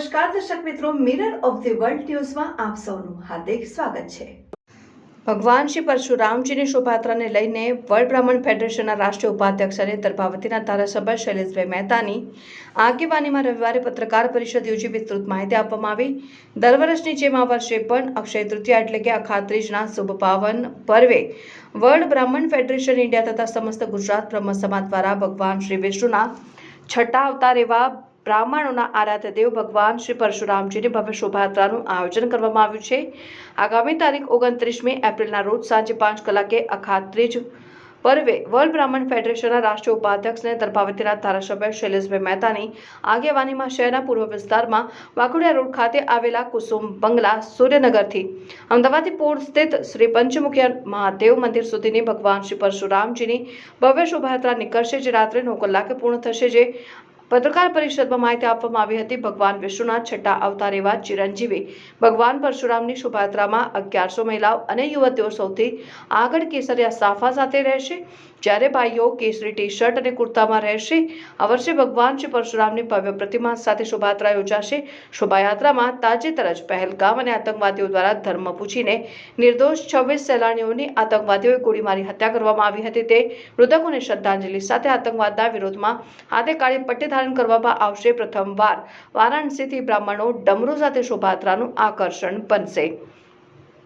નમસ્કાર, દર્શક મિત્રો મિરર ઓફ ધી વર્લ્ડ ન્યૂઝમાં આપ સૌનું હાર્દિક સ્વાગત છે. ભગવાન શ્રી પરશુરામજીની શોભાયાત્રાને લઈને વર્લ્ડ બ્રાહ્મણ ફેડરેશનના રાષ્ટ્રીય ઉપાધ્યક્ષ અને દર્ભાવતીના ધારાસભ્ય શૈલેષભાઈ મહેતાની આગેવાનીમાં રવિવારે પત્રકાર પરિષદ યોજી વિસ્તૃત માહિતી આપવામાં આવી. દર વર્ષની જેમ આ વર્ષે પણ અક્ષય તૃતીયા એટલે કે અખાત્રીજના શુભ પાવન પર્વે વર્લ્ડ બ્રાહ્મણ ફેડરેશન ઇન્ડિયા તથા સમસ્ત ગુજરાત બ્રહ્મ સમાજ દ્વારા ભગવાન શ્રી વિષ્ણુના છઠ્ઠા અવતાર એવા બ્રાહ્મણોના આરાધ્ય દેવ ભગવાન શ્રી પરશુરામજીની ભવ્ય શોભાયાત્રાનું આયોજન કરવામાં આવ્યું છે. આગામી તારીખ ઓગણત્રીસમી એપ્રિલના રોજ સાંજે પાંચ કલાકે અખાત્રીજ પર્વે વર્લ્ડ બ્રાહ્મણ ફેડરેશનના રાષ્ટ્રીય ઉપાધ્યક્ષને દર્ભાવતીના ધારાસભ્ય શૈલેષભાઈ મહેતાની આગેવાનીમાં શહેરના પૂર્વ વિસ્તારમાં વાઘોડિયા રોડ ખાતે આવેલા કુસુમ બંગલા સૂર્યનગરથી અમદાવાદથી પૂર સ્થિત શ્રી પંચમુખી મહાદેવ મંદિર સુધીની ભગવાન શ્રી પરશુરામજીની ભવ્ય શોભાયાત્રા નીકળશે, જે રાત્રે નવ કલાકે પૂર્ણ થશે, જે પત્રકાર પરિષદમાં માહિતી આપવામાં આવી હતી, ભગવાન વિષ્ણુના છઠ્ઠા અવતાર એવા ચિરંજીવી. ભગવાન પરશુરામની શોભાયાત્રામાં અગિયારસો મહિલાઓ અને યુવતીઓ સૌથી આગળ કેસરિયા સાફા સાથે રહેશે. જ્યારે ભાઈઓ કેસરી ટી શર્ટ અને કુર્તામાં રહેશે, આ વર્ષે ભગવાન શ્રી પરશુરામની ભવ્ય પ્રતિમા સાથે શોભાયાત્રા યોજાશે. શોભાયાત્રામાં તાજેતર જ પહેલગામ અને આતંકવાદીઓ દ્વારા ધર્મ પૂછીને નિર્દોષ છવ્વીસ સહેલાણીઓની આતંકવાદીઓએ ગોળી મારી હત્યા કરવામાં આવી હતી. તે મૃતકોને શ્રદ્ધાંજલિ સાથે આતંકવાદના વિરોધમાં હાથે કાળી પટ્ટી ધારણ કરવામાં આવશે. પ્રથમવાર વારાણસીથી બ્રાહ્મણો ડમરૂ સાથે શોભાયાત્રાનું આકર્ષણ બનશે.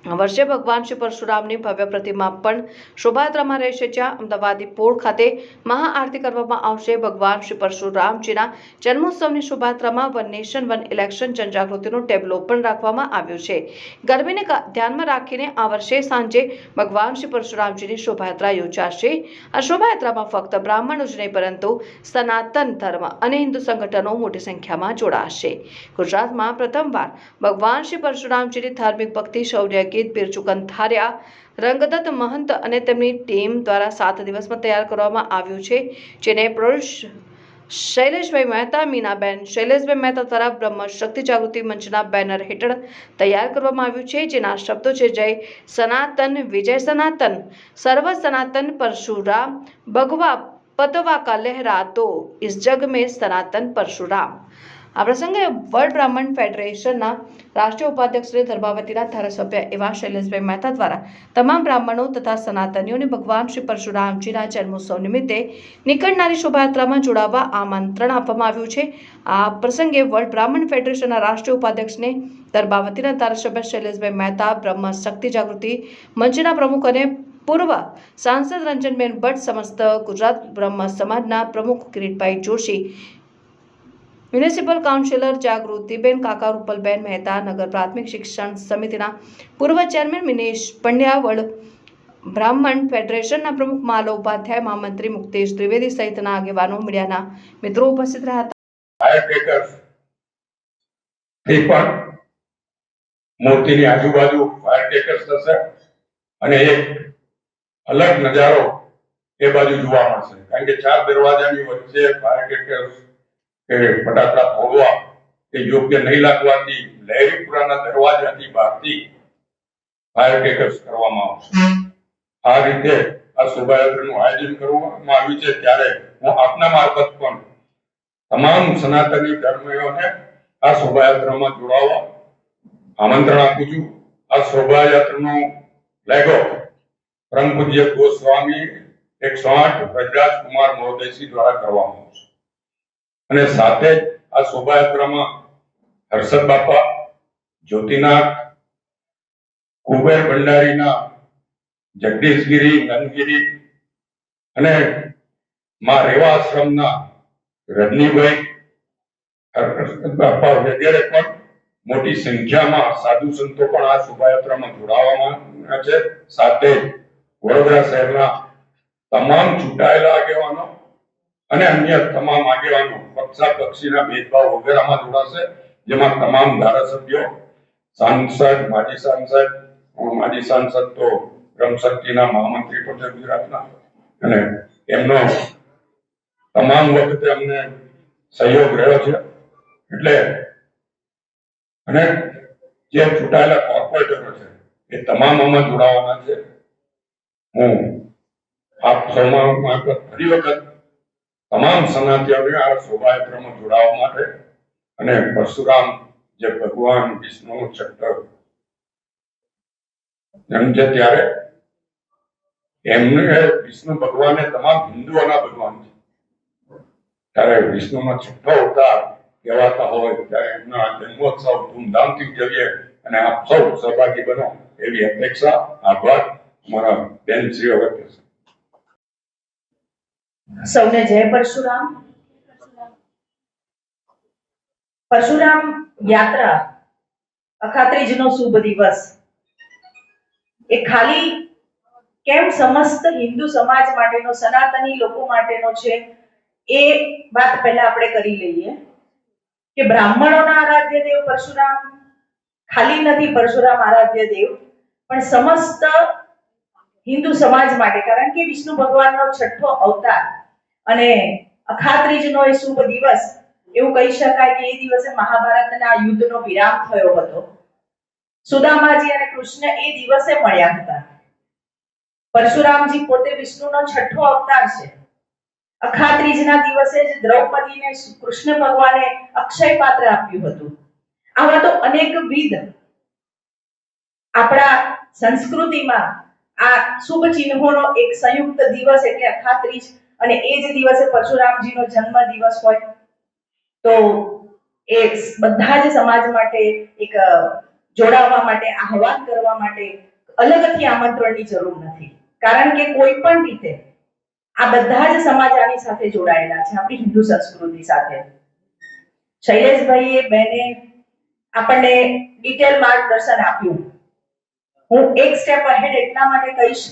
વર્ષે ભગવાન શ્રી પરશુરામની ભવ્ય પ્રતિમા પણ શોભાયાત્રામાં રહેશે, જ્યાં અમદાવાદી પોળ ખાતે મહાઆરતી કરવામાં આવશે. ભગવાન શ્રી પરશુરામજીના જન્મોત્સવની શોભાયાત્રામાં વન નેશન, વન ઇલેક્શન જનજાગૃતિનો ટેબલો પણ રાખવામાં આવ્યો છે. ગરમીને ધ્યાનમાં રાખીને આ વર્ષે સાંજે ભગવાન શ્રી પરશુરામજીની શોભાયાત્રા યોજાશે. આ શોભાયાત્રામાં ફક્ત બ્રાહ્મણો જ નહીં, પરંતુ સનાતન ધર્મ અને હિન્દુ સંગઠનો મોટી સંખ્યામાં જોડાશે. ગુજરાતમાં પ્રથમવાર ભગવાન શ્રી પરશુરામજીની ધાર્મિક ભક્તિ શૌર્ય ગીત બિરચુકન થાર્યા રંગદત્ત મહંત અને તેમની ટીમ દ્વારા સાત દિવસમાં તૈયાર કરવામાં આવ્યું છે, જેને પ્રોડ્યુસ શૈલેષભાઈ મહેતા, મીનાબેન શૈલેષભાઈ મહેતા દ્વારા બ્રહ્મ શક્તિ જાગૃતિ મંચના બેનર હેઠળ તૈયાર કરવામાં આવ્યું છે, જેના શબ્દો છે, જય સનાતન, વિજય સનાતન, સર્વ સનાતન પરશુરામ, ભગવા પતવા કા લહેરાતો ઇસ જગ મેં સનાતન પરશુરામ. આ પ્રસંગે વર્લ્ડ બ્રાહ્મણ ફેડરેશનના રાષ્ટ્રીય ઉપાધ્યક્ષ શ્રી ધર્માવતીના ધારાસભ્ય એવા શૈલેષભાઈ મહેતા દ્વારા તમામ બ્રાહ્મણો તથા સનાતનીઓને ભગવાન શ્રી પરશુરામજીના જન્મોત્સવ નિમિત્તે નીકળનારી શોભાયાત્રામાં જોડાવા આમંત્રણ આપવામાં આવ્યું છે. આ પ્રસંગે વર્લ્ડ બ્રાહ્મણ ફેડરેશનના રાષ્ટ્રીય ઉપાધ્યક્ષને ધર્માવતીના ધારાસભ્ય શૈલેષભાઈ મહેતા, બ્રહ્મ શક્તિ જાગૃતિ મંચના પ્રમુખ અને પૂર્વ સાંસદ રંજનબેન ભટ્ટ સમસ્ત ગુજરાત બ્રહ્મ સમાજના પ્રમુખ કિરીટભાઈ જોશી મ્યુનિસિપલ કાઉન્સિલર જાગૃતિબેન કાકા રૂપલબેન મહેતા, નગર પ્રાથમિક શિક્ષણ સમિતિના પૂર્વ ચેરમેન મિનેશ પંડ્યા વડ બ્રાહ્મણ ફેડરેશનના પ્રમુખ માલો ઉપાધ્યાય, મહામંત્રી મુક્તેશ ત્રિવેદી સહિતના આગેવાનો મીડિયાના મિત્રો ઉપસ્થિત રહ્યા હતા. મૂર્તિની આજુબાજુ ફાયર થશે અને એક અલગ નજારો એ બાજુ જોવા મળશે. કારણ કે ચાર દરવાજાની વચ્ચે ફાયર કે ફટાકડા ફોડવા એ યોગ્ય નહીં લાગવાથી લહેરીપુરાના દરવાજાથી બહારથી ફાયર ક્રેકર્સ કરવામાં આવશે. આ રીતે આ શોભાયાત્રાનું આયોજન કરવામાં આવ્યું છે. ત્યારે હું આપના મારફત પણ તમામ સનાતની ધર્મીઓને આ શોભાયાત્રામાં જોડાવા આમંત્રણ આપું છું. આ શોભાયાત્રાનો લેગો પરમ પૂજ્ય ગોસ્વામી એકસો આઠ પ્રજરાજ કુમાર મહોદયસિંહ દ્વારા કરવામાં આવશે. અને સાથે જ આ શોભાયાત્રામાં હર્ષદ બાપા, જ્યોતિનાથ, કુબેર ભંડારીના જગદીશગીરી, નંદગીરી અને માં રેવા આશ્રમના રજનીભાઈ હર્ષદ બાપા વગેરે પણ મોટી સંખ્યામાં સાધુ સંતો પણ આ શોભાયાત્રામાં જોડાવામાં છે. સાથે વડોદરા શહેરના તમામ ચૂંટાયેલા આગેવાનો અને અન્ય તમામ આગેવાનો, પક્ષા પક્ષીના ભેદભાવ વગેરેમાં જોડાશે, જેમાં તમામ ધારાસભ્યો, સાંસદ, માજી સાંસદ માજી સાંસદ તો બ્રહ્મશક્તિના મહામંત્રી પણ છે ગુજરાતના, અને એમનો તમામ વખતે અમને સહયોગ રહ્યો છે. એટલે અને જે ચૂંટાયેલા કોર્પોરેટરો છે, એ તમામ આમાં જોડાવાના છે. હું આપ સૌમાં ફરી વખત તમામ સનાતીઓને આ શોભાયાત્રામાં જોડાવા માટે અને પરશુરામ, જે ભગવાન વિષ્ણુ ચક્ર જન્મ છે ત્યારે એમને વિષ્ણુ ભગવાન એ તમામ હિન્દુઓના ભગવાન છે. ત્યારે વિષ્ણુનો છઠ્ઠો અવતાર કહેવાતા હોય, ત્યારે એમના જન્મોત્સવ ધૂમધામથી ઉજવીએ અને આપ સૌ સહભાગી બનો એવી અપેક્ષા, આભાર અમારા બેન વ્યક્ત છે. સૌને જય પરશુરામ. પરશુરામ યાત્રા, અખાત્રીજનો શુભ દિવસ. એ ખાલી કેમ સમસ્ત હિન્દુ સમાજ માટેનો, સનાતની લોકો માટેનો છે, એ વાત પહેલા આપણે કરી લઈએ. કે બ્રાહ્મણોના આરાધ્ય દેવ પરશુરામ, ખાલી નથી પરશુરામ આરાધ્ય દેવ, પણ સમસ્ત હિન્દુ સમાજ માટે. કારણ કે વિષ્ણુ ભગવાનનો છઠ્ઠો અવતાર અને અખાત્રીજનો એ શુભ દિવસ, એવું કહી શકાય કે એ દિવસે મહાભારતના યુદ્ધનો વિરામ થયો હતો. સુદામાજી અને કૃષ્ણ એ દિવસે મળ્યા હતા. પરશુરામજી પોતે વિષ્ણુનો છઠ્ઠો અવતાર છે. અખાત્રીજના દિવસે જ દ્રૌપદીને કૃષ્ણ ભગવાને અક્ષય પાત્ર આપ્યું હતું. આવા તો અનેકવિધ આપણા સંસ્કૃતિમાં આ શુભ ચિહ્નોનો એક સંયુક્ત દિવસ એટલે અખાત્રીજ અને એ જ દિવસે પરશુરામજીનો જન્મ દિવસ હોય. તો એ બધા જ સમાજ માટે એક જોડાવા માટે, આહવાન કરવા માટે અલગથી આમંત્રણની જરૂર નથી. કારણ કે કોઈ પણ રીતે આ બધા જ સમાજ આની સાથે જોડાયેલા છે, આપણી હિન્દુ સંસ્કૃતિ સાથે. શૈલેષભાઈએ બેને આપણને ડિટેલ માર્ગદર્શન આપ્યું. હું એક સ્ટેપ અહેડ એટલા માટે કહીશ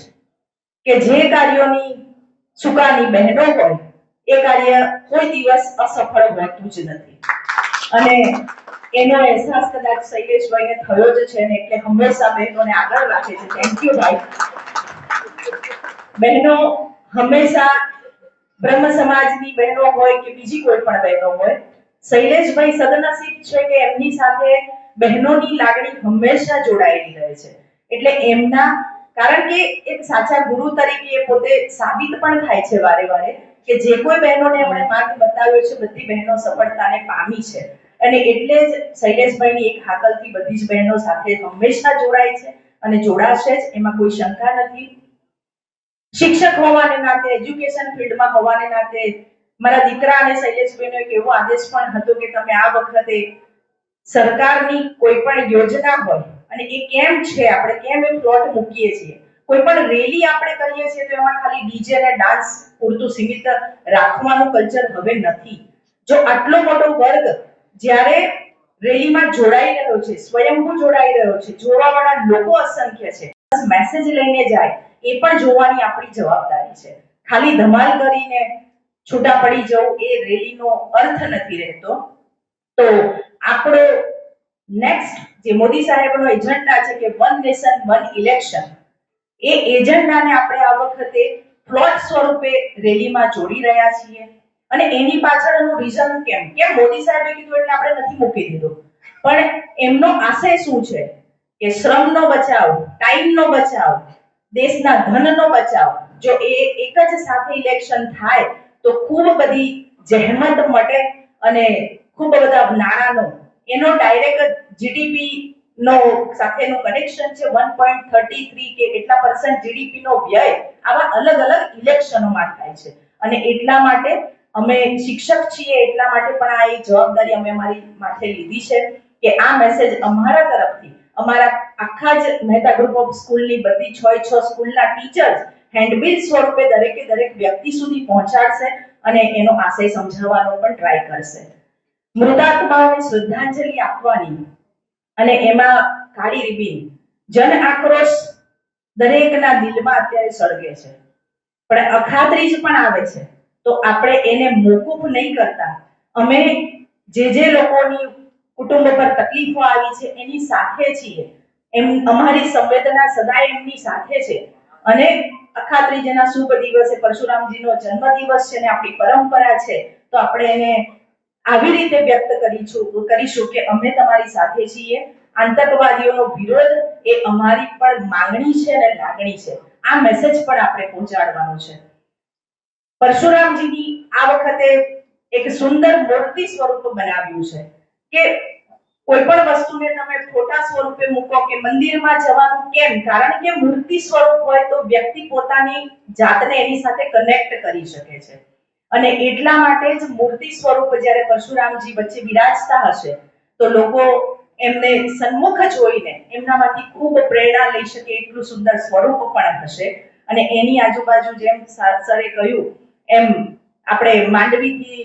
કે જે કાર્યોની સુકાની બહેનો હોય, એ કાર્ય કોઈ દિવસ અસફળ હોતું જ નથી. અને એનો અહેસાસ કદાચ શૈલેષભાઈને થયો જ છે ને એટલે હંમેશા બહેનોને આગળ રાખે છે. થેન્ક યુ ભાઈ. બહેનો હંમેશા બ્રહ્મ સમાજની બહેનો હોય કે બીજી કોઈ પણ બહેનો હોય, શૈલેષભાઈ સદનસીબ છે કે એમની સાથે બહેનોની લાગણી હંમેશા જોડાયેલી રહે છે. એટલે એમના કારણ કે એક સાચા ગુરુ તરીકે એ પોતે સાબિત પણ થાય છે વારે વારે કે જે કોઈ બહેનોને એમણે માર્ગ બતાવ્યો છે બધી બહેનો સફળતાને પામી છે. અને એટલે જ શૈલેષભાઈની એક હાકલથી બધી જ બહેનો સાથે હંમેશા જોડાય છે અને જોડાશે જ એમાં કોઈ શંકા નથી. શિક્ષક હોવાને નાતે એજ્યુકેશન ફિલ્ડમાં હોવાને નાતે મારા દીકરા અને શૈલેષભાઈનો એક એવો આદેશ પણ હતો કે તમે આ વખતે સરકારની કોઈ પણ યોજના હોય અને એ કેમ છે? આપણે કેમ એ પ્લોટ મૂકીએ છીએ? કોઈ પણ રેલી આપણે કરીએ છીએ તો એમાં ખાલી ડીજે અને ડાન્સ પૂરતું સીમિત રાખવાનું કલ્ચર હવે નથી. જો આટલો મોટો વર્ગ જ્યારે રેલીમાં જોડાઈ રહ્યો છે, સ્વયંભૂ જોડાઈ રહ્યો છે, જોવાવાળા લોકો અસંખ્ય છે મેસેજ લઈને જાય, એ પણ જોવાની આપણી જવાબદારી છે. ખાલી ધમાલ કરીને છૂટા પડી જવું એ રેલીનો અર્થ નથી રહેતો. તો આપણો નેક્સ્ટ જે મોદી સાહેબનો એજન્ડા છે કે વન નેશન વન ઇલેક્શન એ એજન્ડાને આપણે આ વખતે પ્લોટ સ્વરૂપે રેલીમાં જોડી રહ્યા છીએ. અને એની પાછળનું રીઝન કેમ? કેમ મોદી સાહેબે કીધું એટલે આપણે નથી મૂકી દીધું? પણ એમનો આશય શું છે? કે શ્રમનો બચાવ, ટાઈમનો બચાવ, દેશના ધનનો બચાવ, જો એ એક જ સાથે ઇલેક્શન થાય, તો ખૂબ બધી જહેમત મટે અને ખૂબ બધા નાણાંનો એનો ડાયરેક્ટ જીડીપી નો સાથેનું કનેક્શન છે 1.33 કે એટલા પર્સન્ટ જીડીપી નો વ્યય આવા અલગ અલગ ઇલેક્શનોમાં થાય છે. અને એટલા માટે અમે શિક્ષક છીએ, એટલા માટે પણ આ એક જવાબદારી અમે અમારી માથે લીધી છે કે આ મેસેજ અમારા તરફથી, અમારા આખા જ મહેતા ગ્રુપ ઓફ સ્કૂલની બધી છ છ સ્કૂલના ટીચર્સ હેન્ડબિલ સ્વરૂપે દરેકે દરેક વ્યક્તિ સુધી પહોંચાડશે અને એનો આશય સમજાવવાનો પણ ટ્રાય કરશે. મૃતાત્માઓને શ્રદ્ધાંજલિ આપવાની અને એમાં કાળી રિબીન, જન આક્રોશ દરેકના દિલમાં અત્યારે સળગે છે. પણ અખાત્રીજ પણ આવે છે. તો આપણે એને મોકૂફ નહીં કરતા. અમે જે જે લોકોની કુટુંબ પર તકલીફો આવી છે, એની સાથે છીએ. એમ અમારી સંવેદના સદાય એમની સાથે છે. અને અખાત્રીજના શુભ દિવસે પરશુરામજીનો જન્મદિવસ છે ને આપણી પરંપરા છે, તો આપણે એને આવી રીતે વ્યક્ત કરીશું કરીશું કે અમે તમારી સાથે છીએ. આતંકવાદીઓનો વિરોધ એ અમારી પણ માંગણી છે અને લાગણી છે. આ મેસેજ પણ આપણે પહોંચાડવાનો છે. પરશુરામજીની આ વખતે એક સુંદર મૂર્તિ સ્વરૂપ બનાવ્યું છે કે કોઈ પણ વસ્તુને તમે ફોટા સ્વરૂપે મૂકો કે મંદિરમાં જવાનું કેમ, કારણ કે મૂર્તિ સ્વરૂપ હોય તો વ્યક્તિ પોતાની જાતને એની સાથે કનેક્ટ કરી શકે છે. અને એટલા માટે જ મૂર્તિ સ્વરૂપ જ્યારે પરશુરામજી વચ્ચે બિરાજતા હશે, તો લોકો એમને સન્મુખ જોઈને એમનામાંથી ખૂબ પ્રેરણા લઈ શકે એટલું સુંદર સ્વરૂપ પણ હશે. અને એની આજુબાજુ જેમ સરે કહ્યું, એમ આપણે માંડવીથી